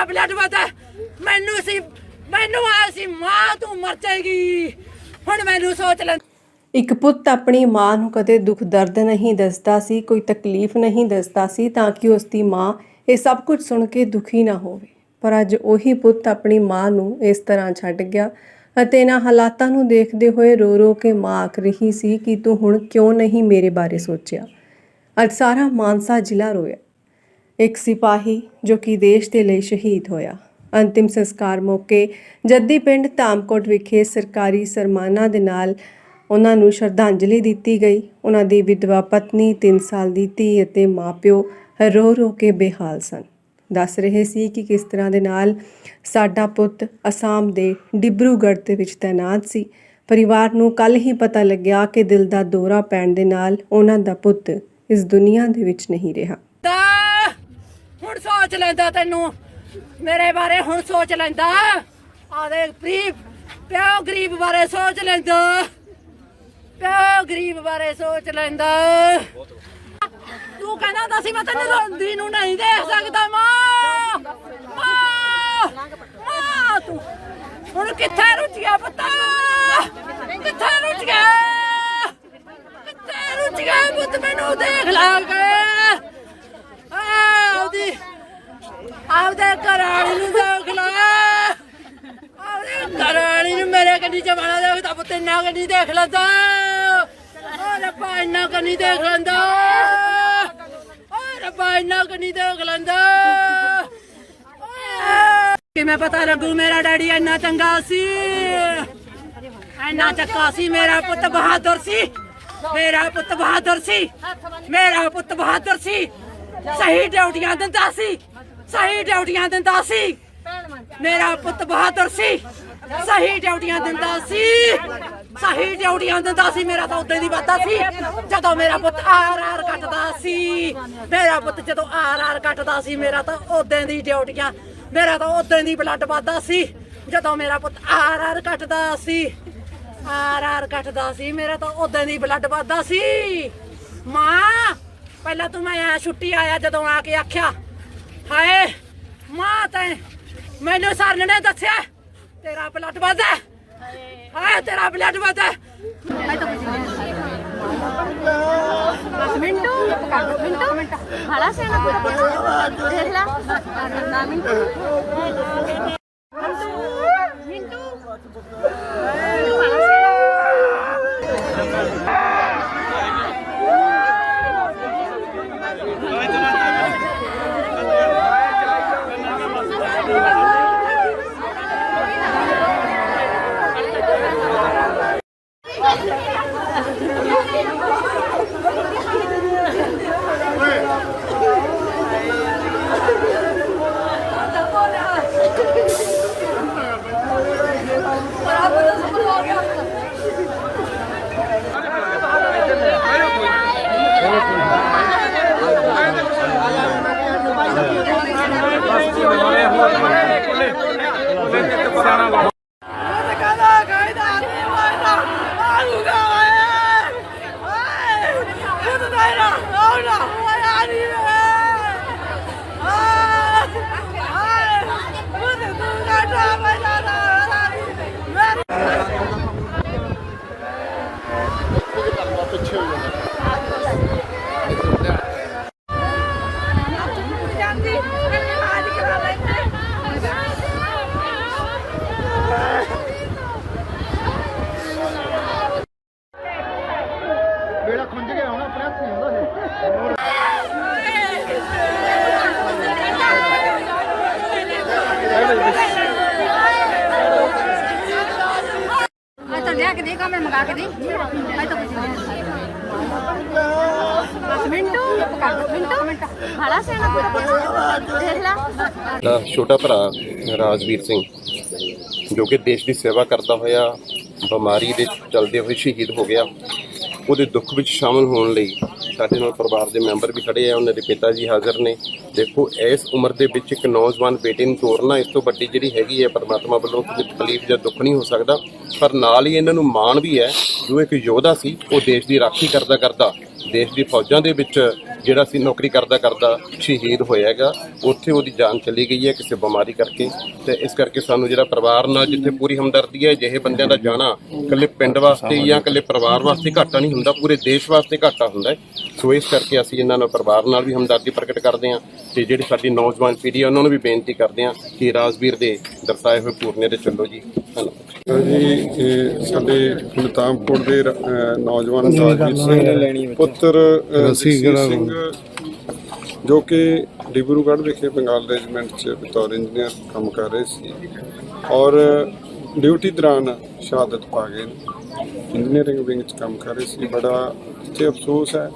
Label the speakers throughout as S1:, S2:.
S1: ਹਾਏ ਬਲੱਡ ਵਧਾ ਮੈਨੂੰ ਸੀ ਮੈਨੂੰ ਆ ਸੀ ਮਾਂ ਤੂੰ ਮਰ ਜਾਏਗੀ। ਹੁਣ ਮੈਨੂੰ ਸੋਚ ਲੈ
S2: ਇੱਕ ਪੁੱਤ ਆਪਣੀ ਮਾਂ ਨੂੰ ਕਦੇ ਦੁੱਖ ਦਰਦ ਨਹੀਂ ਦੱਸਦਾ ਸੀ, ਕੋਈ ਤਕਲੀਫ ਨਹੀਂ ਦੱਸਦਾ ਸੀ, ਤਾਂ ਕਿ ਉਸ ਦੀ ਮਾਂ ਇਹ ਸਭ ਕੁਝ ਸੁਣ ਕੇ ਦੁਖੀ ਨਾ ਹੋਵੇ। ਪਰ ਅੱਜ ਉਹੀ ਪੁੱਤ ਆਪਣੀ ਮਾਂ ਨੂੰ ਇਸ ਤਰ੍ਹਾਂ ਛੱਡ ਗਿਆ ਅਤੇ ਇਹਨਾਂ ਹਾਲਾਤਾਂ ਨੂੰ ਦੇਖਦੇ ਹੋਏ ਰੋ ਰੋ ਕੇ ਮਾਂ ਆਖ ਰਹੀ ਸੀ ਕਿ ਤੂੰ ਹੁਣ ਕਿਉਂ ਨਹੀਂ ਮੇਰੇ ਬਾਰੇ ਸੋਚਿਆ? ਅੱਜ ਸਾਰਾ ਮਾਨਸਾ ਜ਼ਿਲ੍ਹਾ ਰੋਇਆ। ਇੱਕ ਸਿਪਾਹੀ ਜੋ ਕਿ ਦੇਸ਼ ਦੇ ਲਈ ਸ਼ਹੀਦ ਹੋਇਆ। ਅੰਤਿਮ ਸੰਸਕਾਰ ਮੌਕੇ ਜੱਦੀ ਪਿੰਡ ਧਾਮਕੋਟ ਵਿਖੇ ਸਰਕਾਰੀ ਸਨਮਾਨਾਂ ਦੇ ਨਾਲ ਉਹਨਾਂ ਨੂੰ ਸ਼ਰਧਾਂਜਲੀ ਦਿੱਤੀ ਗਈ। ਉਹਨਾਂ ਦੀ ਵਿਧਵਾ ਪਤਨੀ 3 ਸਾਲ ਦੀ ਧੀ ਅਤੇ ਮਾਪਿਓ ਰੋ ਰੋ ਕੇ ਬੇਹਾਲ ਸਨ। ਦੱਸ ਰਹੇ ਸੀ ਕਿ ਕਿਸ ਤਰ੍ਹਾਂ ਦੇ ਨਾਲ ਸਾਡਾ ਪੁੱਤ ਅਸਾਮ ਦੇ ਡਿਬਰੂਗੜ੍ਹ ਦੇ ਵਿੱਚ ਤੈਨਾਤ ਸੀ। ਪਰਿਵਾਰ ਨੂੰ ਕੱਲ ਹੀ ਪਤਾ ਲੱਗਿਆ ਕਿ ਦਿਲ ਦਾ ਦੌਰਾ ਪੈਣ ਦੇ ਨਾਲ ਉਹਨਾਂ ਦਾ ਪੁੱਤ ਇਸ ਦੁਨੀਆ ਦੇ ਵਿੱਚ ਨਹੀਂ ਰਿਹਾ।
S1: ਹੁਣ ਸੋਚ ਲੈਂਦਾ ਤੈਨੂੰ। ਮੇਰੇ ਬਾਰੇ ਹੁਣ ਸੋਚ ਲੈਂਦਾ। ਆਦੇ ਗਰੀਬ ਪਿਓ ਗਰੀਬ ਬਾਰੇ ਸੋਚ ਲੈਂਦਾ। ਪਿਓ ਗਰੀਬ ਬਾਰੇ ਸੋਚ ਲੈਂਦਾ। ਤੂੰ ਕਹਿੰਦਾ ਤਾਂ ਸੀ, ਮੈਂ ਤੈਨੂੰ ਰੋਂਦੀ ਨੂੰ ਨਹੀਂ ਦੇਖ ਸਕਦਾ, ਮਾਂ। ਮਾਂ ਮਾਂ, ਤੂੰ। ਹੁਣ ਕਿੱਥੇ ਰੁੱਝ ਗਿਆ ਕਿੱਥੇ ਰੁੱਝ ਗਿਆ ਪੁੱਤ ਮੈਨੂੰ ਦੇਖ ਲਾਂਗੇ ਆਉਦੀ ਆਪਦੇ ਘਰ ਵਾਲੀ ਨੂੰ ਦੇਖ ਲਾ ਆਪਦੇ ਘਰ ਵਾਲੀ ਨੂੰ ਮੇਰੇ ਕੰਨੀ ਜਮਾਨਾ ਦੇਖਦਾ ਪੁੱਤ ਇੰਨਾ ਦੇਖ ਲੈਂਦਾ। ਓ ਰੱਬਾ, ਇੰਨਾ ਕੰਨੀ ਦੇਖ ਲੈਂਦਾ। ਓ ਰੱਬਾ, ਇੰਨਾ ਕੰਨੀ ਦੇਖ ਲੈਂਦਾ। ਕਿਵੇਂ ਪਤਾ ਲੱਗੂ ਮੇਰਾ ਡੈਡੀ ਇੰਨਾ ਚੰਗਾ ਸੀ? ਇੰਨਾ ਚੱਕਾ ਸੀ, ਮੇਰਾ ਪੁੱਤ ਬਹਾਦਰ ਸੀ। ਮੇਰਾ ਪੁੱਤ ਬਹਾਦਰ ਸੀ। ਮੇਰਾ ਪੁੱਤ ਬਹਾਦਰ ਸੀ। ਸਹੀ ਡਿਊਟੀਆਂ ਦਿੰਦਾ ਸੀ। ਸਹੀ ਡਿਊਟੀਆਂ ਦਿੰਦਾ ਸੀ। ਮੇਰਾ ਪੁੱਤ ਬਹਾਦਰ ਸੀ। ਸਹੀ ਡਿਊਟੀਆਂ ਦਿੰਦਾ ਸੀ। ਸਹੀ ਡਿਊਟੀਆਂ ਦਿੰਦਾ ਸੀ। ਮੇਰਾ ਤਾਂ ਉਦੋਂ ਦੀ ਵਾਦਾ ਸੀ। ਜਦੋਂ ਮੇਰਾ ਪੁੱਤ ਆਰ ਆਰ ਕੱਟਦਾ ਸੀ। ਮੇਰਾ ਪੁੱਤ ਜਦੋਂ ਆਰ ਆਰ ਕੱਟਦਾ ਸੀ, ਮੇਰਾ ਤਾਂ ਉਦੋਂ ਦੀ ਡਿਊਟੀਆਂ, ਮੇਰਾ ਤਾਂ ਉਦੋਂ ਦੀ ਬਲੱਡ ਵਾਦਾ ਸੀ। ਜਦੋਂ ਮੇਰਾ ਪੁੱਤ ਆਰ ਆਰ ਕੱਟਦਾ ਸੀ ਆਰ ਆਰ ਕੱਟਦਾ ਸੀ, ਮੇਰਾ ਤਾਂ ਉਦੋਂ ਦੀ ਬਲੱਡ ਵੱਧਦਾ ਸੀ। ਮਾਂ, ਪਹਿਲਾਂ ਤੂੰ ਮੈਂ ਆ ਛੁੱਟੀ ਆਇਆ ਜਦੋਂ ਆ ਕੇ ਆਖਿਆ, ਹਾਏ, ਮਾਂ ਤੈਂ ਮੈਨੂੰ ਸਰਨ ਨੇ ਦੱਸਿਆ, ਤੇਰਾ ਬਲੱਡ ਵੱਧਦਾ ਹਾਏ ਤੇਰਾ ਬਲੱਡ ਵੱਧਦਾ
S3: ਮਿੰਟੂ ਮਿੰਟੂ ਮਿੰਟੂ। ਹਾਲਾ ਸੇ ਨਾ ਦੇਖ ਲਾ। ਨਾ, ਮਿੰਟੂ। ਜਾਂਦੀ ਆਜ ਕਰਾ ਲੈਂਦੇ
S4: ਬੇੜਾ ਖੁੰਝ ਗਿਆ ਹੁਣ ਆਪਣੇ ਹੱਥ ਨਹੀਂ ਆਉਂਦਾ ਇਹ।
S3: ਆ ਤਾਂ ਲਿਆ ਕੇ ਦੇ ਕਮਰੇ ਮੰਗਾ ਕੇ ਦੇ। ਆ ਤਾਂ ਬਸ ਮਿੰਟੂ ਮਿੰਟੂ ਮਿੰਟੂ ਹਾਲਾ ਸੇ ਨਾ ਦੇਖ ਲਾ।
S5: ਦਾ ਛੋਟਾ ਭਰਾ, ਰਾਜਵੀਰ ਸਿੰਘ, ਜੋ ਕਿ ਦੇਸ਼ ਦੀ ਸੇਵਾ ਕਰਦਾ ਹੋਇਆ, ਬਿਮਾਰੀ ਦੇ ਚਲਦੇ ਹੋਏ ਸ਼ਹੀਦ ਹੋ ਗਿਆ। ਉਹਦੇ ਦੁੱਖ ਵਿੱਚ ਸ਼ਾਮਲ ਹੋਣ ਲਈ ਸਾਡੇ ਨਾਲ ਪਰਿਵਾਰ ਦੇ ਮੈਂਬਰ ਵੀ ਖੜੇ ਆ, ਉਹਨਾਂ ਦੇ ਪਿਤਾ ਜੀ ਹਾਜ਼ਰ ਨੇ। ਦੇਖੋ, ਇਸ ਉਮਰ ਦੇ ਵਿੱਚ ਇੱਕ ਨੌਜਵਾਨ ਬੇਟੇ ਨੂੰ ਤੋਰਨਾ ਇਸ ਤੋਂ ਵੱਡੀ ਜਿਹੜੀ ਹੈਗੀ ਹੈ ਪਰਮਾਤਮਾ ਵੱਲੋਂ ਕੋਈ ਤਕਲੀਫ ਜਾਂ ਦੁੱਖ ਨਹੀਂ ਹੋ ਸਕਦਾ। ਪਰ ਨਾਲ ਹੀ ਇਹਨਾਂ ਨੂੰ ਮਾਣ ਵੀ ਹੈ, ਜੋ ਇੱਕ ਯੋਧਾ ਸੀ, ਉਹ ਦੇਸ਼ ਦੀ ਰਾਖੀ ਕਰਦਾ ਕਰਦਾ ਦੇਸ਼ ਦੀ ਫੌਜਾਂ ਦੇ ਵਿੱਚ ਜਿਹੜਾ ਸੀ ਨੌਕਰੀ ਕਰਦਾ ਕਰਦਾ ਸ਼ਹੀਦ ਹੋਇਆ ਹੈਗਾ ਉੱਥੇ ਉਹਦੀ ਜਾਨ ਚਲੀ ਗਈ ਹੈ ਕਿਸੇ ਬਿਮਾਰੀ ਕਰਕੇ ਤੇ ਇਸ ਕਰਕੇ ਸਾਨੂੰ ਜਿਹੜਾ ਪਰਿਵਾਰ ਨਾਲ ਜਿੱਥੇ ਪੂਰੀ ਹਮਦਰਦੀ ਹੈ ਜਿਹੇ ਬੰਦਿਆਂ ਦਾ ਜਾਣਾ ਇਕੱਲੇ ਪਿੰਡ ਵਾਸਤੇ ਜਾਂ ਇਕੱਲੇ ਪਰਿਵਾਰ ਵਾਸਤੇ ਘਾਟਾ ਨਹੀਂ ਹੁੰਦਾ ਪੂਰੇ ਦੇਸ਼ ਵਾਸਤੇ ਘਾਟਾ ਹੁੰਦਾ ਹੈ। ਸੋ ਇਸ ਕਰਕੇ ਅਸੀਂ ਇਹਨਾਂ ਨਾਲ ਪਰਿਵਾਰ ਨਾਲ ਵੀ ਹਮਦਰਦੀ ਪ੍ਰਗਟ ਕਰਦੇ ਹਾਂ ਤੇ ਜਿਹੜੀ ਸਾਡੀ ਨੌਜਵਾਨ ਪੀੜ੍ਹੀ ਹੈ ਉਹਨਾਂ ਨੂੰ ਵੀ ਬੇਨਤੀ ਕਰਦੇ ਹਾਂ ਕਿ ਰਾਜਵੀਰ ਦੇ ਦਰਸਾਏ ਹੋਏ ਪੂਰਨੇ ਤੇ ਚੱਲੋ ਜੀ। ਧੰਨਵਾਦ।
S6: ਜੀ ਇਹ ਸਾਡੇ ਮਤਾਮਪੁਰ ਦੇ ਨੌਜਵਾਨ ਰਾਜਵੀਰ ਸਿੰਘ ਪੁੱਤਰ ਜਗਸੀਰ ਸਿੰਘ ਜੋ ਕਿ ਡਿਬਰੂਗੜ੍ਹ ਵਿਖੇ ਬੰਗਾਲ ਰੈਜੀਮੈਂਟ 'ਚ ਬਤੌਰ ਇੰਜੀਨੀਅਰ ਕੰਮ ਕਰ ਰਹੇ ਸੀ ਔਰ ਡਿਊਟੀ ਦੌਰਾਨ ਸ਼ਹਾਦਤ ਪਾ ਗਏ ਨੇ। ਇੰਜੀਨੀਅਰਿੰਗ ਵਿੰਗ 'ਚ ਕੰਮ ਕਰ ਰਹੇ ਸੀ। ਬੜਾ ਇੱਥੇ ਅਫਸੋਸ ਹੈ।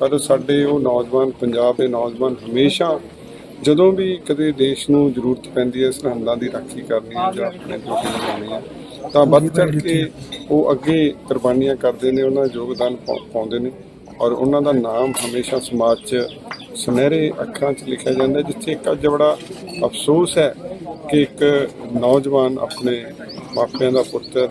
S6: ਪਰ ਸਾਡੇ ਉਹ ਨੌਜਵਾਨ ਪੰਜਾਬ ਦੇ ਨੌਜਵਾਨ ਹਮੇਸ਼ਾ ਜਦੋਂ ਵੀ ਕਦੇ ਦੇਸ਼ ਨੂੰ ਜ਼ਰੂਰਤ ਪੈਂਦੀ ਹੈ ਸਰਹੰਦਾਂ ਦੀ ਰਾਖੀ ਕਰਨੀ ਹੈ ਜਾਂ ਆਪਣੇ ਡਿਊਟੀ ਨਿਭਾਉਣੀ ਹੈ, ਤਾਂ ਵੱਧ ਚੜ ਕੇ ਉਹ ਅੱਗੇ ਕੁਰਬਾਨੀਆਂ ਕਰਦੇ ਨੇ, ਉਹਨਾਂ ਯੋਗਦਾਨ ਪਾ- ਪਾਉਂਦੇ ਨੇ। ਔਰ ਉਹਨਾਂ ਦਾ ਨਾਮ ਹਮੇਸ਼ਾ ਸਮਾਜ 'ਚ ਸੁਨਹਿਰੇ ਅੱਖਰਾਂ 'ਚ ਲਿਖਿਆ ਜਾਂਦਾ ਜਿੱਥੇ ਇੱਕ ਅੱਜ ਬੜਾ ਅਫਸੋਸ ਹੈ ਕਿ ਇੱਕ ਨੌਜਵਾਨ ਆਪਣੇ ਮਾਪਿਆਂ ਦਾ ਪੁੱਤਰ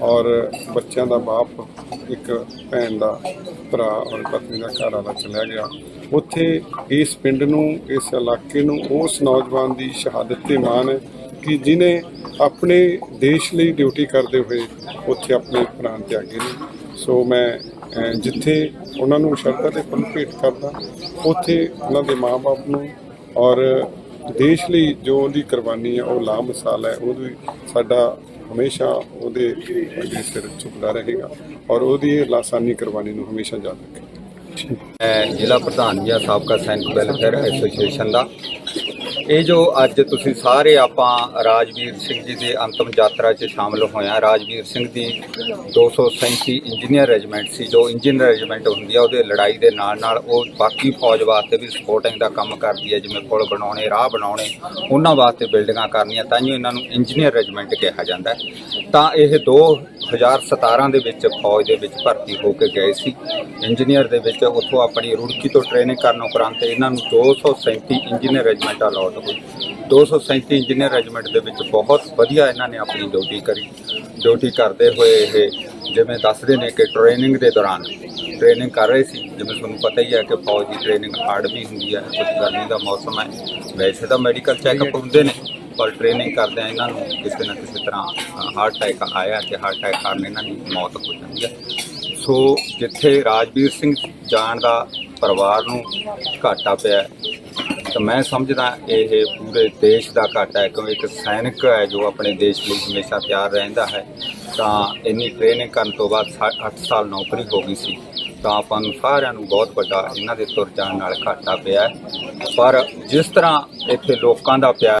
S6: ਔਰ ਬੱਚਿਆਂ ਦਾ ਬਾਪ, ਇੱਕ ਭੈਣ ਦਾ ਭਰਾ ਔਰ ਪਤਨੀ ਦਾ ਘਰ ਵਾਲਾ ਚਲਿਆ ਗਿਆ। ਉੱਥੇ ਇਸ ਪਿੰਡ ਨੂੰ, ਇਸ ਇਲਾਕੇ ਨੂੰ ਉਸ ਨੌਜਵਾਨ ਦੀ ਸ਼ਹਾਦਤ ਤੇ ਮਾਣ ਹੈ ਕਿ ਜਿਨੇ ਆਪਣੇ ਦੇਸ਼ ਲਈ ਡਿਊਟੀ ਕਰਦੇ ਹੋਏ ਉੱਥੇ ਆਪਣੇ ਪ੍ਰਾਣ ਤਿਆਗੇ ਨੇ। ਸੋ ਮੈਂ ਜਿੱਥੇ ਉਹਨਾਂ ਨੂੰ ਸ਼ਰਧਾ ਦੇ ਫੁੱਲ ਭੇਟ ਕਰਦਾ, ਉੱਥੇ ਉਹਨਾਂ ਦੇ ਮਾਪੇ ਨੂੰ ਔਰ ਦੇਸ਼ ਲਈ ਜੋ ਉਹਦੀ ਕੁਰਬਾਨੀ ਹੈ, ਉਹ ਲਾਮਿਸਾਲ ਹੈ, ਉਹਦੀ ਸਾਡਾ ਹਮੇਸ਼ਾ ਉਹਦੇ ਅੱਗੇ ਸਿਰ ਝੁਕਦਾ ਰਹੇਗਾ ਔਰ ਉਹਦੀ ਲਾਸਾਨੀ ਕੁਰਬਾਨੀ ਨੂੰ ਹਮੇਸ਼ਾ ਯਾਦ ਰੱਖੇ
S7: ਮੈਂ ਜ਼ਿਲ੍ਹਾ ਪ੍ਰਧਾਨ ਜੀ ਸਾਬਕਾ ਸੈਨਿਕ ਵੈਲਫੇਅਰ ਐਸੋਸੀਏਸ਼ਨ ਦਾ ਇਹ ਜੋ ਅੱਜ ਤੁਸੀਂ ਸਾਰੇ ਆਪਾਂ ਰਾਜਵੀਰ ਸਿੰਘ ਜੀ ਦੀ ਅੰਤਮ ਯਾਤਰਾ 'ਚ ਸ਼ਾਮਲ ਹੋਇਆ ਰਾਜਵੀਰ ਸਿੰਘ ਦੀ 237 ਇੰਜੀਨੀਅਰ ਰੈਜੀਮੈਂਟ ਸੀ, ਜੋ ਇੰਜੀਨੀਅਰ ਰੈਜੀਮੈਂਟ ਹੁੰਦੀ ਆ, ਉਹਦੇ ਲੜਾਈ ਦੇ ਨਾਲ ਨਾਲ ਉਹ ਬਾਕੀ ਫੌਜ ਵਾਸਤੇ ਵੀ ਸਪੋਰਟਿੰਗ ਦਾ ਕੰਮ ਕਰਦੀ ਹੈ ਜਿਵੇਂ ਪੁਲ ਬਣਾਉਣੇ, ਰਾਹ ਬਣਾਉਣੇ, ਉਹਨਾਂ ਵਾਸਤੇ ਬਿਲਡਿੰਗਾਂ ਕਰਨੀਆਂ, ਤਾਂ ਹੀ ਇਹਨਾਂ ਨੂੰ ਇੰਜੀਨੀਅਰ ਰੈਜੀਮੈਂਟ ਕਿਹਾ ਜਾਂਦਾ ਤਾਂ ਇਹ ਦੋ 2017 ਦੇ ਵਿੱਚ ਫੌਜ ਦੇ ਵਿੱਚ ਭਰਤੀ ਹੋ ਕੇ ਗਏ ਸੀ। ਇੰਜੀਨੀਅਰ ਦੇ ਵਿੱਚ ਉੱਥੋਂ ਆਪਣੀ ਰੁੜਕੀ ਤੋਂ ਟ੍ਰੇਨਿੰਗ ਕਰਨ ਉਪਰੰਤ ਇਹਨਾਂ ਨੂੰ 237 ਇੰਜੀਨੀਅਰ ਰੈਜੀਮੈਂਟ ਅਲਾਟ ਹੋਈ। 237 ਇੰਜੀਨੀਅਰ ਰੈਜੀਮੈਂਟ ਦੇ ਵਿੱਚ ਬਹੁਤ ਵਧੀਆ ਇਹਨਾਂ ਨੇ ਆਪਣੀ ਡਿਊਟੀ ਕਰੀ। ਡਿਊਟੀ ਕਰਦੇ ਹੋਏ ਇਹ ਜਿਵੇਂ ਦੱਸਦੇ ਨੇ ਕਿ ਟ੍ਰੇਨਿੰਗ ਦੇ ਦੌਰਾਨ ਟ੍ਰੇਨਿੰਗ ਕਰ ਰਹੇ ਸੀ। ਜਿਵੇਂ ਤੁਹਾਨੂੰ ਪਤਾ ਹੀ ਹੈ ਕਿ ਫੌਜ ਦੀ ਟ੍ਰੇਨਿੰਗ ਹਾਰਡ ਵੀ ਹੁੰਦੀ ਹੈ। ਕੁਝ ਗਰਮੀ ਦਾ ਮੌਸਮ ਹੈ। ਵੈਸੇ ਤਾਂ ਮੈਡੀਕਲ ਚੈੱਕਅਪ ਹੁੰਦੇ ਨੇ। ਪਰ ਟ੍ਰੇਨਿੰਗ ਕਰਦਿਆਂ ਇਹਨਾਂ ਨੂੰ, ਕਿਸੇ ਨਾ ਕਿਸੇ ਤਰ੍ਹਾਂ ਹਾਰਟ ਅਟੈਕ ਆਇਆ ਤੇ ਹਾਰਟ ਅਟੈਕ ਕਾਰਨ ਇਹਨਾਂ ਦੀ ਮੌਤ ਹੋ ਜਾਂਦੀ ਹੈ। ਸੋ ਜਿੱਥੇ ਰਾਜਵੀਰ ਸਿੰਘ ਜਾਣ ਦਾ ਪਰਿਵਾਰ ਨੂੰ ਘਾਟਾ ਪਿਆ ਤਾਂ ਮੈਂ ਸਮਝਦਾ ਇਹ ਪੂਰੇ ਦੇਸ਼ ਦਾ ਘਾਟਾ ਹੈ, ਕਿਉਂਕਿ ਇੱਕ ਸੈਨਿਕ ਹੈ ਜੋ ਆਪਣੇ ਦੇਸ਼ ਲਈ ਹਮੇਸ਼ਾ ਤਿਆਰ ਰਹਿੰਦਾ ਹੈ। ਤਾਂ ਇੰਨੀ ਟ੍ਰੇਨਿੰਗ ਕਰਨ ਤੋਂ ਬਾਅਦ 8 ਸਾਲ ਨੌਕਰੀ ਹੋ ਗਈ ਸੀ, ਤਾਂ ਆਪਾਂ ਨੂੰ ਸਾਰਿਆਂ ਨੂੰ ਬਹੁਤ ਵੱਡਾ ਇਹਨਾਂ ਦੇ ਤੁਰ ਜਾਣ ਨਾਲ ਘਾਟਾ ਪਿਆ ਪਰ ਜਿਸ ਤਰ੍ਹਾਂ ਇੱਥੇ ਲੋਕਾਂ ਦਾ ਪਿਆਰ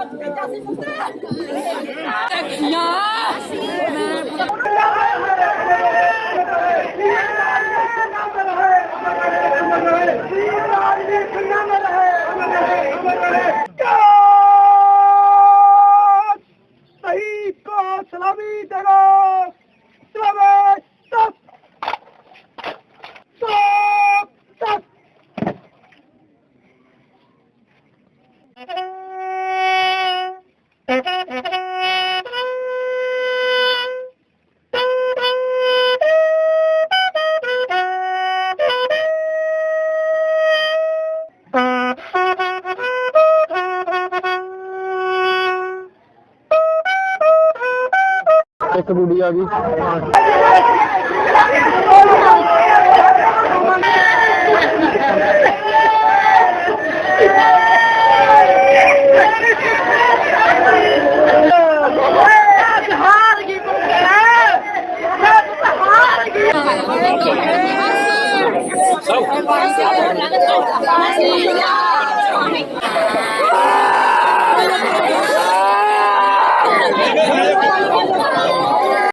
S4: ਕੋ ਸਲਾਮੀ ਦੇਗੋ ਸਲਾਮੇ ਤੱਕ ਤੱਕ ਤੱਕ
S6: ਇੱਕ ਬੁੜੀ ਆ ਗਈ।
S3: Thank